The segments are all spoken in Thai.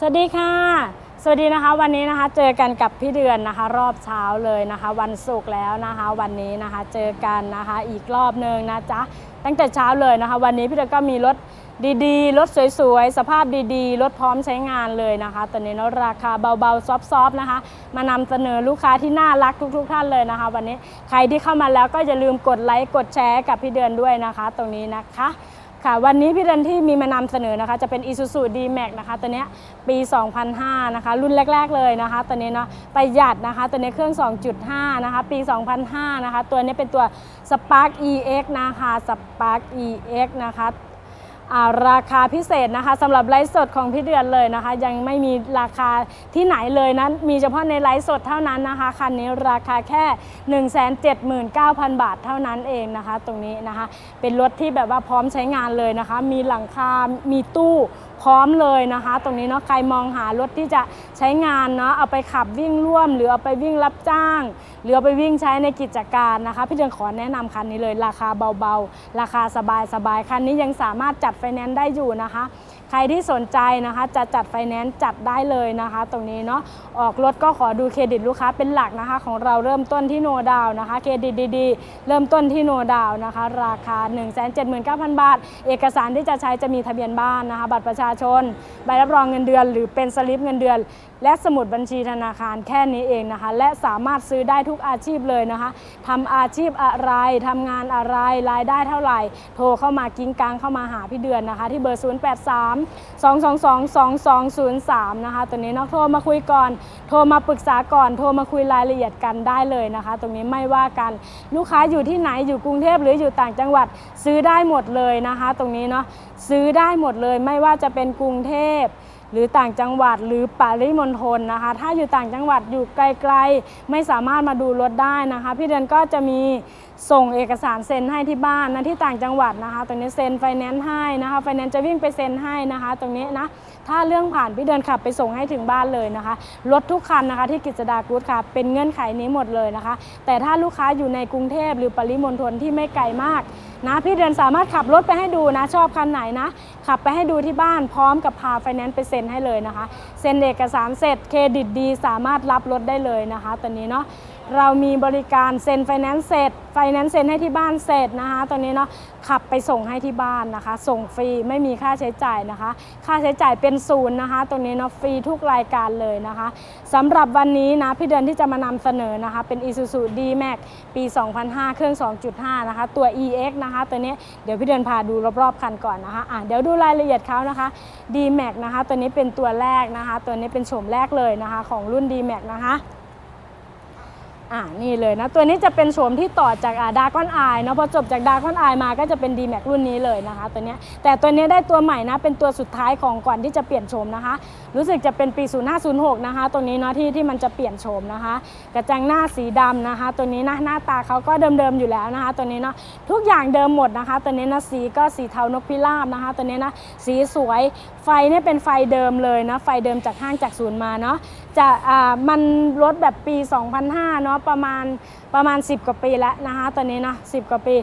สวัสดีค่ะ สวัสดีนะคะวันนี้นะคะเจอกันกับพี่เดือนนะคะ รอบเช้าเลยนะคะ วันศุกร์แล้วนะคะ วันนี้นะคะเจอกันนะคะอีกรอบหนึ่งนะจ๊ะตั้งแต่เช้าเลยนะคะ วันนี้พี่เดือนก็มีรถดีๆ รถสวยๆ สภาพดีๆ รถพร้อมใช้งานเลยนะคะ ตอนนี้เนาะราคาเบาๆ ซอฟๆ นะคะ มานำเสนอลูกค้าที่น่ารักทุก ๆ ท่านเลยนะคะ วันนี้ใครที่เข้ามาแล้วก็อย่าลืมกดไลค์ กดแชร์กับพี่เดือนด้วยนะคะ ตรงนี้นะคะ ค่ะวันนี้พี่เดนที่มีมานำเสนอนะคะ จะเป็น Isuzu D-Max นะคะ ตัวเนี้ยปี 2005 นะคะ รุ่นแรก ๆ เลยนะคะ ตัวนี้เนาะประหยัดนะคะ ตัวนี้เครื่อง 2.5 นะคะ ปี 2005 นะคะ ตัวนี้เป็นตัว Spark EX นะคะ Spark EX นะคะ ราคาพิเศษนะคะสำหรับไลฟ์สดของพี่เดือนเลยนะคะ ยังไม่มีราคาที่ไหนเลยนะมีเฉพาะในไลฟ์สดเท่านั้นนะคะคันนี้ราคาแค่ 179,000 บาทเท่านั้นเองนะคะ ตรงนี้นะคะ เป็นรถที่แบบว่าพร้อมใช้งานเลยนะคะ มีหลังคา มีตู้ พร้อมเลยนะคะ ตรงนี้เนาะใครมองหารถที่จะใช้งานเนาะเอาไปขับวิ่งร่วม หรือเอาไปวิ่งรับจ้าง หรือเอาไปวิ่งใช้ในกิจการนะคะ พี่เดือนขอแนะนำคันนี้เลยราคาเบาๆ ราคาสบายๆคันนี้ยังสามารถจัดไฟแนนซ์ได้อยู่นะคะ ใครที่สนใจนะคะ จะจัดไฟแนนซ์จัดได้เลยนะคะ ตรงนี้เนาะออกรถก็ขอดูเครดิตลูกค้าเป็นหลักนะคะ ของเราเริ่มต้นที่โนดาวนะคะ เครดิตดีๆ เริ่มต้นที่โนดาวนะคะ ราคา 179,000 บาท เอกสารที่จะใช้จะมีทะเบียนบ้านนะคะ บัตรประชาชน ใบรับรองเงินเดือน หรือเป็นสลิปเงินเดือนและสมุดบัญชีธนาคารแค่นี้เองนะคะ และสามารถซื้อได้ทุกอาชีพเลยนะคะทำอาชีพอะไรทำงานอะไรรายได้เท่าไหร่ โทรเข้ามากิ้งกลางเข้ามาหาพี่เดือนนะคะ ที่เบอร์ 083 222 2203 นะคะตัวนี้นาะโทรมาคุยก่อน โทรมาปรึกษาก่อน โทรมาคุยรายละเอียดกันได้เลยนะคะ ตรงนี้ไม่ว่ากันลูกค้าอยู่ที่ไหนอยู่กรุงเทพหรืออยู่ต่างจังหวัดซื้อได้หมดเลยนะคะ ตรงนี้เนาะซื้อได้หมดเลยไม่ว่าจะเป็นกรุงเทพ หรือต่างจังหวัดหรือปริมณฑลนะคะ ถ้าอยู่ต่างจังหวัดอยู่ไกลๆ ไม่สามารถมาดูรถได้นะคะ พี่เดือนก็จะมีส่งเอกสารเซ็นให้ที่บ้านนะที่ต่างจังหวัดนะคะ ตรงนี้เซ็นไฟแนนซ์ให้นะคะไฟแนนซ์จะวิ่งไปเซ็นให้นะคะ ตรงนี้นะถ้าเรื่องผ่านพี่เดือนขับไปส่งให้ถึงบ้านเลยนะคะรถทุกคันนะคะ ที่กิจดากรุ๊ดค่ะเป็นเงื่อนไขนี้หมดเลยนะคะ แต่ถ้าลูกค้าอยู่ในกรุงเทพหรือปริมณฑลที่ไม่ไกลมากนะพี่เดือนสามารถขับรถไปให้ดูนะ ชอบคันไหนนะ ขับไปให้ดูที่บ้านพร้อมกับพาไฟแนนซ์ไปเซ็นให้เลยนะคะ เซ็นเอกสารเสร็จเครดิตดี สามารถรับรถได้เลยนะคะ ตอนนี้เนาะ เรามีบริการเซ็นไฟแนนซ์เสร็จไฟแนนซ์เซ็นให้ที่บ้านเสร็จนะคะตอนนี้เนาะขับไปส่งให้ที่บ้านนะคะ ส่งฟรีไม่มีค่าใช้จ่ายนะคะ ค่าใช้จ่ายเป็นศูนย์นะคะตรงนี้เนาะฟรีทุกรายการเลยนะคะสำหรับวันนี้นะพี่เดือนที่จะมานำเสนอนะคะ เป็น Isuzu D-Max ปี 2005 เครื่อง 2.5 นะคะ ตัว EX นะคะตัวนี้เดี๋ยวพี่เดือนพาดูรอบๆคันก่อนนะคะอะเดี๋ยวดูรายละเอียดเขานะคะ D-Max นะคะ ตัวนี้เป็นตัวแรกนะคะ ตัวนี้เป็นโฉมแรกเลยนะคะ ของรุ่น D-Max นะคะ อ่านี่เลยนะ ตัวนี้จะเป็นโฉมที่ต่อจากดาร์กอนไอเนาะพอจบจากดาร์กอนไอมาก็จะเป็น d m a x รุ่นนี้เลยนะคะ ตัวนี้แต่ตัวนี้ได้ตัวใหม่นะเป็นตัวสุดท้ายของก่อนที่จะเปลี่ยนโฉมนะคะรู้สึกจะเป็นปี 0506 นะคะ ตัวนี้เนาะที่ที่มันจะเปลี่ยนโฉมนะคะ กระจังหน้าสีดำนะคะ ตัวนี้นะหน้าตาเขาก็เดิมๆอยู่แล้วนะคะ ตัวนี้เนาะทุกอย่างเดิมหมดนะคะ ตัวนี้นะสีก็สีเทานกพิราบนะคะ ตัวนี้นะสีสวยไฟเนี่ยเป็นไฟเดิมเลยนะไฟเดิมจากห้างจากศูนย์มาเนาะจะอ่ามันรถแบบปี 2005 เนาะประมาณประมาณ 10 กว่าปีแล้วนะคะ ตัวนี้นะ10 กว่าปี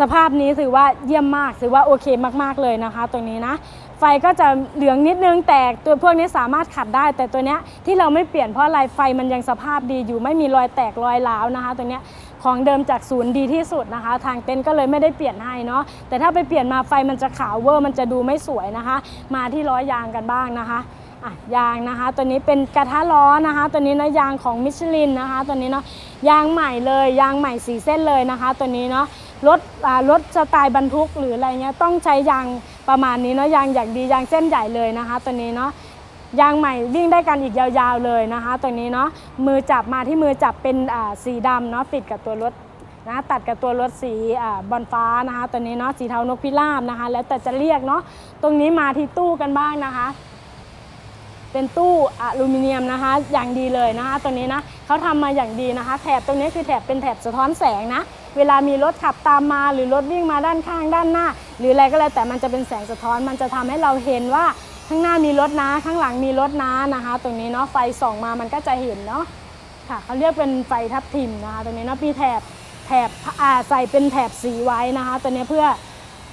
สภาพนี้ถือว่าเยี่ยมมากถือว่าโอเคมากๆเลยนะคะตรงนี้นะ ไฟก็จะเหลืองนิดนึงแต่ตัวพวกนี้สามารถขัดได้ แต่ตัวเนี้ยที่เราไม่เปลี่ยนเพราะอะไรไฟมันยังสภาพดีอยู่ ไม่มีรอยแตกรอยร้าวนะคะ ตัวเนี้ยของเดิมจากศูนย์ดีที่สุดนะคะ ทางเต็นท์ก็เลยไม่ได้เปลี่ยนให้เนาะแต่ถ้าไปเปลี่ยนมาไฟมันจะขาวเวอร์มันจะดูไม่สวยนะคะ มาที่ล้อยางกันบ้างนะคะ อะยางนะคะ ตัวนี้เป็นกระทะล้อนะคะ ตัวนี้เนาะยางของมิชลินนะคะ ตัวนี้เนาะยางใหม่เลยยางใหม่สีเส้นเลยนะคะ ตัวนี้เนาะรถรถสไตล์บรรทุกหรืออะไรเงี้ยต้องใช้ยางประมาณนี้เนาะยางอย่างดียางเส้นใหญ่เลยนะคะ ตัวนี้เนาะยางใหม่วิ่งได้กันอีกยาวๆเลยนะคะ ตัวนี้เนาะมือจับมาที่มือจับเป็นสีดำเนาะติดกับตัวรถนะตัดกับตัวรถสีอบอลฟ้านะคะ ตัวนี้เนาะสีเทานกพิราบนะคะ แล้วแต่จะเรียกเนาะตรงนี้มาที่ตู้กันบ้างนะคะ เป็นตู้อลูมิเนียมนะคะ อย่างดีเลยนะคะตัวนี้นะเขาทำมาอย่างดีนะคะ แถบตรงนี้คือแถบเป็นแถบสะท้อนแสงนะ เวลามีรถขับตามมาหรือรถวิ่งมาด้านข้างด้านหน้า หรืออะไรก็แล้วแต่มันจะเป็นแสงสะท้อนมันจะทำให้เราเห็นว่าข้างหน้ามีรถนะข้างหลังมีรถนะนะคะ ตรงนี้เนาะไฟส่องมามันก็จะเห็นเนาะค่ะเขาเรียกเป็นไฟทับทิมนะคะตัวนี้เนาะมีแถบแถบใส่เป็นแถบสีไว้นะคะตัวนี้เพื่อ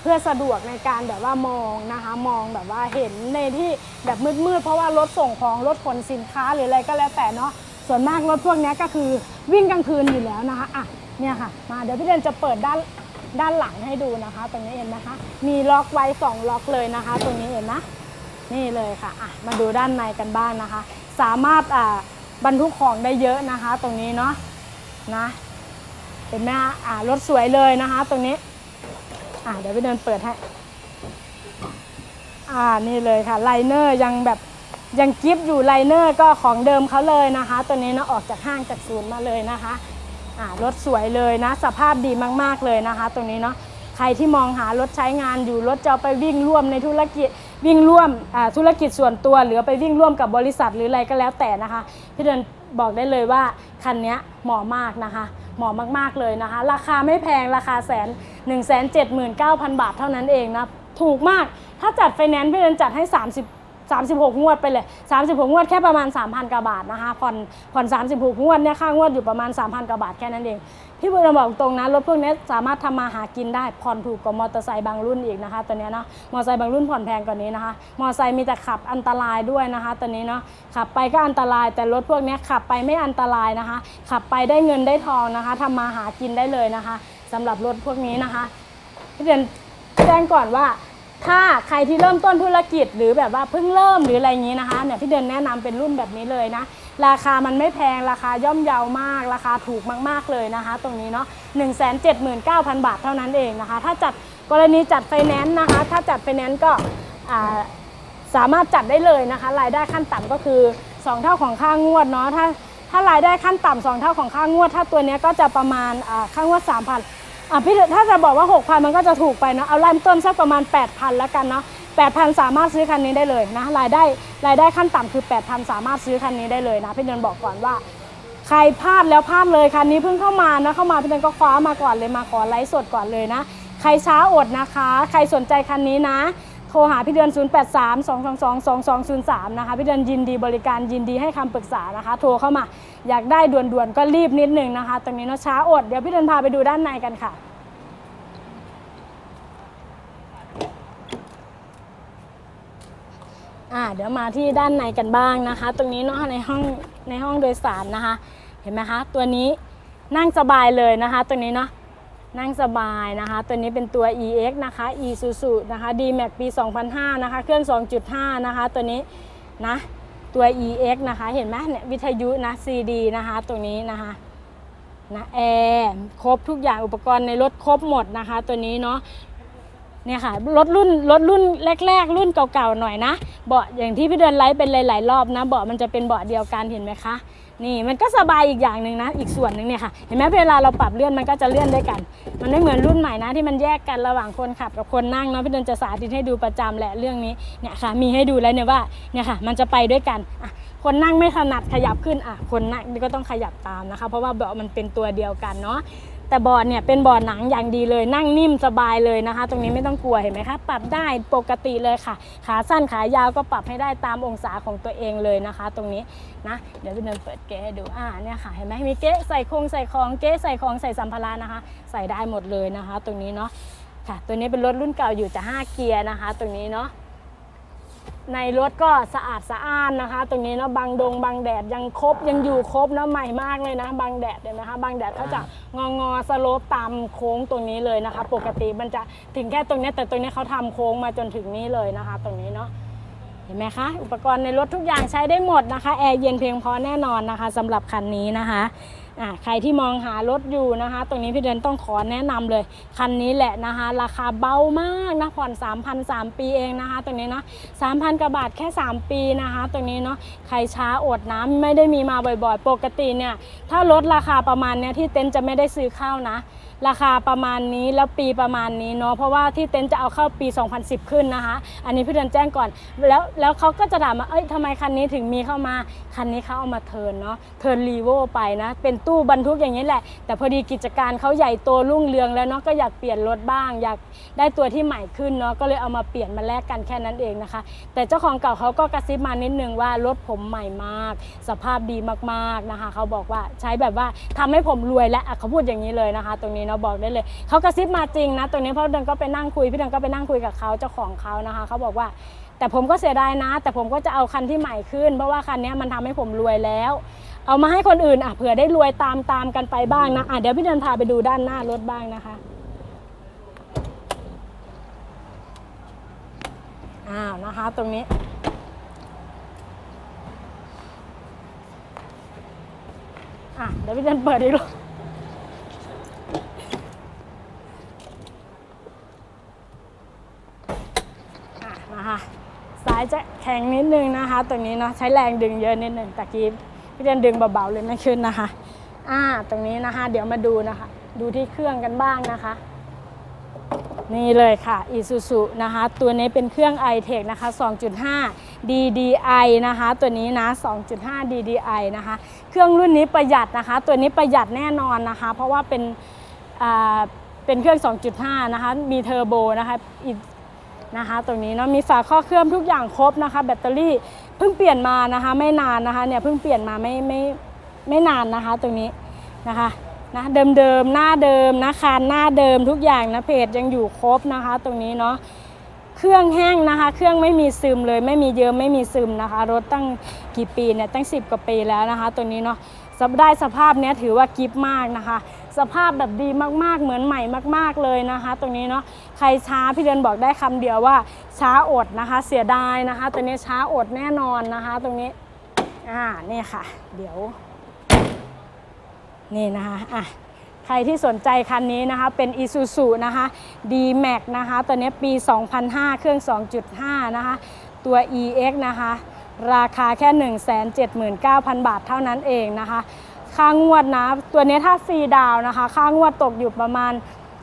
เพื่อสะดวกในการแบบว่ามองนะคะมองแบบว่าเห็นในที่แบบมืดๆเพราะว่ารถส่งของรถขนสินค้าหรืออะไรก็แล้วแต่เนาะส่วนมากรถพวกนี้ก็คือวิ่งกลางคืนอยู่แล้วนะคะอะเนี่ยค่ะมาเดี๋ยวพี่เดนจะเปิดด้านด้านหลังให้ดูนะคะ ตรงนี้เห็นนะคะ มีล็อกไว้สองล็อกเลยนะคะ ตรงนี้เห็นนะนี่เลยค่ะอะมาดูด้านในกันบ้างนะคะ สามารถอ่าบรรทุกของได้เยอะนะคะ ตรงนี้เนาะนะเห็นไหมคะอ่ารถสวยเลยนะคะ ตรงนี้ อ่าเดี๋ยวไปเดินเปิดให้อ่านี่เลยค่ะไลเนอร์ยังแบบยังกิฟอยู่ไลเนอร์ก็ของเดิมเขาเลยนะคะ ตัวนี้เนาะออกจากห้างจากศูนย์มาเลยนะคะอ่ารถสวยเลยนะ สภาพดีมากๆเลยนะคะตรงนี้เนาะใครที่มองหารถใช้งานอยู่รถจะไปวิ่งร่วมในธุรกิจวิ่งร่วมอ่าธุรกิจส่วนตัว หรือไปวิ่งร่วมกับบริษัทหรืออะไรก็แล้วแต่นะคะ พี่เดินบอกได้เลยว่าคันนี้เหมาะมากนะคะ เหมาะมาก ๆ เลยนะคะ ราคาไม่แพงราคาแสน1 7 9 0 0 0 บาทเท่านั้นเองนะ ถูกมากถ้าจัดไฟแนนซ์พี่เดินจัดให้ 30 36 งวดไปเลย 36 งวดแค่ประมาณ 3,000กว่าบาทนะคะผ่อนผ่อน 36 งวดเนี่ยค่างวดอยู่ประมาณ 3,000กว่าบาทแค่นั้นเอง พี่บุญบอกตรงนะรถพวกนี้สามารถทำมาหากินได้ผ่อนถูกกว่ามอเตอร์ไซค์บางรุ่นอีกนะคะตัวนี้เนาะมอเตอร์ไซค์บางรุ่นผ่อนแพงกว่านี้นะคะ มอเตอร์ไซค์มีแต่ขับอันตรายด้วยนะคะตัวนี้เนาะขับไปก็อันตรายแต่รถพวกนี้ขับไปไม่อันตรายนะคะ ขับไปได้เงินได้ทองนะคะทำมาหากินได้เลยนะคะสำหรับรถพวกนี้นะคะพี่เรียนแจ้งก่อนว่า ถ้าใครที่เริ่มต้นธุรกิจหรือแบบว่าเพิ่งเริ่มหรืออะไรอย่างนี้นะคะเนี่ยพี่เดินแนะนำเป็นรุ่นแบบนี้เลยนะ ราคามันไม่แพงราคาย่อมเยาวมาก ราคาถูกมากๆเลยนะคะ ตรงนี้เนาะ1 7 9 0 0 0บาทเท่านั้นเองนะคะ ถ้าจัดกรณีจัดไฟแนนซ์นะคะ ถ้าจัดไฟแนนซ์ก็สามารถจัดได้เลยนะคะ รายได้ขั้นต่ำก็คือ 2 เท่าของค่างวดเนาะถ้าถ้ารายได้ขั้นต่ำสองเท่าของค่างวด ถ้าตัวนี้ก็จะประมาณค่างวด3,000 อะพี่ถ้าจะบอกว่า 6,000 มันก็จะถูกไปเนาะเอาเริ่มต้นสักประมาณ 8,000แล้วกันเนาะ8,000 สามารถซื้อคันนี้ได้เลยนะรายได้รายได้ขั้นต่ำคือ 8,000 สามารถซื้อคันนี้ได้เลยนะพี่เดินบอกก่อนว่า ใครพลาดแล้วพลาดเลยคันนี้เพิ่งเข้ามานะเข้ามาพี่เดินก็คว้ามาก่อนเลยมาขอไลฟ์สดก่อนเลยนะ ใครช้าอดนะคะ ใครสนใจคันนี้นะ โทรหาพี่เดือน 0 8 3 2 2 2 2 2 0 3 นะคะ พี่เดือนยินดีบริการยินดีให้คำปรึกษานะคะ โทรเข้ามา อยากได้ด่วนๆ ก็รีบนิดนึงนะคะ ตรงนี้เนาะช้าอด เดี๋ยวพี่เดือนพาไปดูด้านในกันค่ะ อ่า เดี๋ยวมาที่ด้านในกันบ้างนะคะ ตรงนี้เนาะในห้องในห้องโดยสารนะคะ เห็นไหมคะ ตัวนี้นั่งสบายเลยนะคะตัวนี้เนาะ นั่งสบายนะคะ ตัวนี้เป็นตัว EX นะคะ Isuzu นะคะ D-Max ปี 2005 นะคะ เครื่อง 2.5 นะคะ ตัวนี้นะตัว EX นะคะ เห็นไหมเนี่ยวิทยุนะ CD นะคะ ตรงนี้นะคะนะแอร์ครบทุกอย่างอุปกรณ์ในรถครบหมดนะคะ ตัวนี้เนาะ เนี่ยค่ะรถรุ่นรถรุ่นแรก ๆ รุ่นเก่าๆหน่อยนะ เบาะอย่างที่พี่เดินไลฟ์เป็นหลายๆรอบนะเบาะมันจะเป็นเบาะเดียวกันเห็นไหมคะนี่มันก็สบายอีกอย่างหนึ่งนะ อีกส่วนหนึ่งเนี่ยค่ะเห็นไหมเวลาเราปรับเลื่อนมันก็จะเลื่อนด้วยกัน มันไม่เหมือนรุ่นใหม่นะที่มันแยกกันระหว่างคนขับกับคนนั่งเนาะพี่เดินจะสาธิตให้ดูประจำแหละเรื่องนี้เนี่ยค่ะมีให้ดูแล้วเนี่ยว่าเนี่ยค่ะ มันจะไปด้วยกันอะคนนั่งไม่ถนัดขยับขึ้นอะคนนั่งก็ต้องขยับตามนะคะ เพราะว่าเบาะมันเป็นตัวเดียวกันเนาะ แต่บอร์ดเนี่ยเป็นบอร์ดหนังอย่างดีเลย นั่งนิ่มสบายเลยนะคะ ตรงนี้ไม่ต้องกลัวเห็นไหมคะปรับได้ปกติเลยค่ะ ขาสั้นขายาวก็ปรับให้ได้ตามองศาของตัวเองเลยนะคะ ตรงนี้นะเดี๋ยวพี่เดินเปิดเก๊ให้ดูอ่าเนี่ยค่ะเห็นไหมมีเก๊ใส่คงใส่ของเก๊ใส่ของใส่สัมภาระนะคะ ใส่ได้หมดเลยนะคะ ตรงนี้เนาะค่ะ ตัวนี้เป็นรถรุ่นเก่าอยู่จะ5เกียร์นะคะ ตรงนี้เนาะ ในรถก็สะอาดสะอ้านนะคะ ตรงนี้เนาะบางดงบางแดดยังครบยังอยู่ครบเนาะใหม่มากเลยนะ บางแดดเห็นไหมคะ บางแดดเขาจะงองอสโลปตามโค้งตรงนี้เลยนะคะ ปกติมันจะถึงแค่ตรงเนี้ยแต่ตรงเนี้ยเขาทำโค้งมาจนถึงนี้เลยนะคะ ตรงนี้เนาะเห็นไหมคะอุปกรณ์ในรถทุกอย่างใช้ได้หมดนะคะแอร์เย็นเพียงพอแน่นอนนะคะสำหรับคันนี้นะคะ อ่าใครที่มองหารถอยู่นะคะ ตรงนี้พี่เดินต้องขอแนะนำเลย คันนี้แหละนะคะ ราคาเบามากนะผ่อน3,000 3 ปีเองนะคะ ตรงนี้นะ3,000กว่าบาทแค่ 3 ปีนะคะ ตรงนี้เนาะใครช้าอดนะไม่ได้มีมาบ่อยๆ ปกติเนี่ยถ้ารถราคาประมาณเนี้ยที่เต็นจะไม่ได้ซื้อเข้านะ ราคาประมาณนี้แล้วปีประมาณนี้เนาะเพราะว่าที่เต็นจะเอาเข้าปี 2010 ขึ้นนะคะ อันนี้พี่เดินแจ้งก่อนแล้วแล้วเขาก็จะถามว่าเอ้ยทำไมคันนี้ถึงมีเข้ามาคันนี้เขาเอามาเทินเนาะเทินรีโวไปนะเป็นตู้บรรทุกอย่างนี้แหละ แต่พอดีกิจการเขาใหญ่โตรุ่งเรืองแล้วเนาะก็อยากเปลี่ยนรถบ้าง อยากได้ตัวที่ใหม่ขึ้นเนาะก็เลยเอามาเปลี่ยนมาแลกกันแค่นั้นเองนะคะ แต่เจ้าของเก่าเขาก็กระซิบมานิดนึงว่ารถผมใหม่มาก สภาพดีมากๆนะคะเขาบอกว่าใช้แบบว่าทำให้ผมรวยและะเขาพูดอย่างนี้เลยนะคะ ตรงนี้เนาะบอกได้เลยเขากระซิบมาจริงนะตรงนี้เพราะเดินก็ไปนั่งคุยพี่เดินก็ไปนั่งคุยกับเขาเจ้าของเขานะคะเขาบอกว่าแต่ผมก็เสียดายนะ แต่ผมก็จะเอาคันที่ใหม่ขึ้น เพราะว่าคันนี้มันทำให้ผมรวยแล้ว เอามาให้คนอื่นอะเผื่อได้รวยตามตามกันไปบ้างนะอะเดี๋ยวพี่เดินพาไปดูด้านหน้ารถบ้างนะคะอ้าวนะคะตรงนี้ อะเดี๋ยวพี่เดินเปิดอีกรอบอะนะคะสายจะแข็งนิดนึงนะคะ ตรงนี้เนาะใช้แรงดึงเยอะนิดนึงตะกี้ พี่เดนดึงเบาๆเลยไม่ขึ้นนะคะ อ่า ตรงนี้นะคะ เดี๋ยวมาดูนะคะ ดูที่เครื่องกันบ้างนะคะ นี่เลยค่ะ Isuzu นะคะ ตัวนี้เป็นเครื่อง i-Tech นะคะ 2.5 DDI นะคะ ตัวนี้นะ 2.5 DDI นะคะ เครื่องรุ่นนี้ประหยัดนะคะ ตัวนี้ประหยัดแน่นอนนะคะ เพราะว่าเป็นเป็นเครื่อง 2.5 นะคะ มีเทอร์โบนะคะอีกนะคะตรงนี้เนาะมีฝาข้อเครื่องทุกอย่างครบนะคะ แบตเตอรี่ พิ่งเปลี่ยนมานะคะไม่นานนะคะเนี่ยเพิ่งเปลี่ยนมาไม่ไม่ไม่นานนะคะตรงนี้นะคะนะเดิมๆหน้าเดิมนะคานหน้าเดิมทุกอย่างนะเพจยังอยู่ครบนะคะ ตรงนี้เนาะเครื่องแห้งนะคะ เครื่องไม่มีซึมเลย ไม่มีเยิ้มไม่มีซึมนะคะ รถตั้งกี่ปีเนี่ยตั้ง 10 กว่าปีแล้วนะคะ ตัวนี้เนาะสได้สภาพเนี้ยถือว่ากิฟมากนะคะ สภาพแบบดีมากๆ เหมือนใหม่มาก ๆเลยนะคะ ตรงนี้เนาะใครช้าพี่เดินบอกได้คำเดียวว่าช้าอดนะคะ เสียดายนะคะ ตัวนี้ช้าอดแน่นอนนะคะ ตรงนี้อ่านี่ค่ะ เดี๋ยว นี่นะคะอะใครที่สนใจคันนี้นะคะ เป็น Isuzu นะคะ D-Max นะคะ ตัวนี้ปี 2005 เครื่อง 2.5 นะคะ ตัว EX นะคะ ราคาแค่ 179,000 บาทเท่านั้นเองนะคะ ค่างวดนะ ตัวนี้ถ้าฟรีดาวน์นะคะ ค่างวดตกอยู่ประมาณ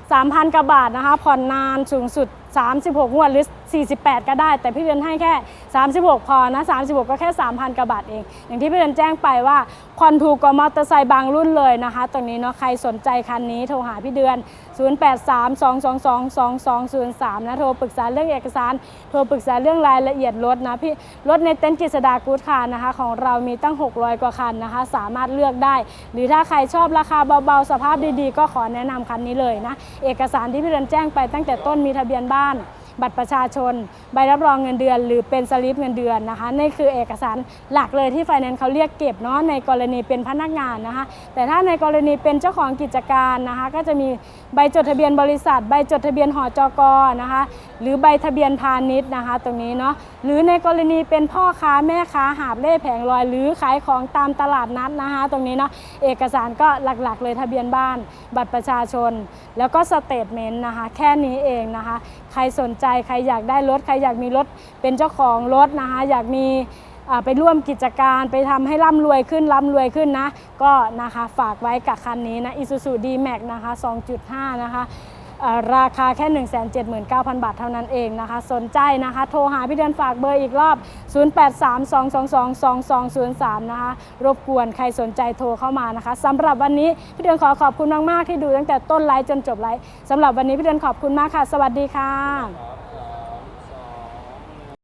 3,000กว่าบาทนะคะ ผ่อนนานสูงสุด 36 งวดหรือ 48 ก็ได้ แต่พี่เดือนให้แค่ 36 พอนะ 36 ก็แค่ 3,000กว่าบาทเอง อย่างที่พี่เดือนแจ้งไปว่าผ่อนถูกกว่ามอเตอร์ไซค์บางรุ่นเลยนะคะ ตรงนี้เนาะใครสนใจคันนี้โทรหาพี่เดือน 0832222203 นะ โทรปรึกษาเรื่องเอกสาร โทรปรึกษาเรื่องรายละเอียดรถนะพี่รถในเต็นท์กฤษดากูดคาร์นะคะ ของเรามีตั้ง 600 กว่าคันนะคะ สามารถเลือกได้ หรือถ้าใครชอบราคาเบาๆสภาพดีๆ ก็ขอแนะนำคันนี้เลยนะ เอกสารที่พี่เดือนแจ้งไปตั้งแต่ต้นมีทะเบียนบ้าน บัตรประชาชน ใบรับรองเงินเดือน หรือเป็นสลิปเงินเดือนนะคะนี่คือเอกสารหลักเลยที่ไฟแนนซ์เขาเรียกเก็บเนาะในกรณีเป็นพนักงานนะคะ แต่ถ้าในกรณีเป็นเจ้าของกิจการนะคะ ก็จะมีใบจดทะเบียนบริษัท ใบจดทะเบียนหอจกนะคะ หรือใบทะเบียนพาณิชย์นะคะ ตรงนี้เนาะหรือในกรณีเป็นพ่อค้าแม่ค้าหาบเล่แผงลอย หรือขายของตามตลาดนัดนะคะ ตรงนี้เนาะเอกสารก็หลักๆ เลยทะเบียนบ้าน บัตรประชาชน แล้วก็สเตทเมนต์นะคะ แค่นี้เองนะคะ รสนใจใครอยากได้รถ ใครอยากมีรถเป็นเจ้าของรถนะคะ อยากมีไปร่วมกิจการไปทำให้ร่ำรวยขึ้นร่ำรวยขึ้นนะ ก็นะคะฝากไว้กับคันนี้นะ Isuzu D-Max นะคะ 2.5 นะคะเอ่อ ราคาแค่ 179,000 บาทเท่านั้นเองนะคะ สนใจนะคะ โทรหาพี่เดือนฝากเบอร์อีกรอบ 0832222203 นะคะ รบกวนใครสนใจโทรเข้ามานะคะสำหรับวันนี้พี่เดือนขอขอบคุณมาก ๆ ที่ดูตั้งแต่ต้นไลฟ์จนจบไลฟ์สำหรับวันนี้พี่เดือนขอบคุณมากค่ะ สวัสดีค่ะ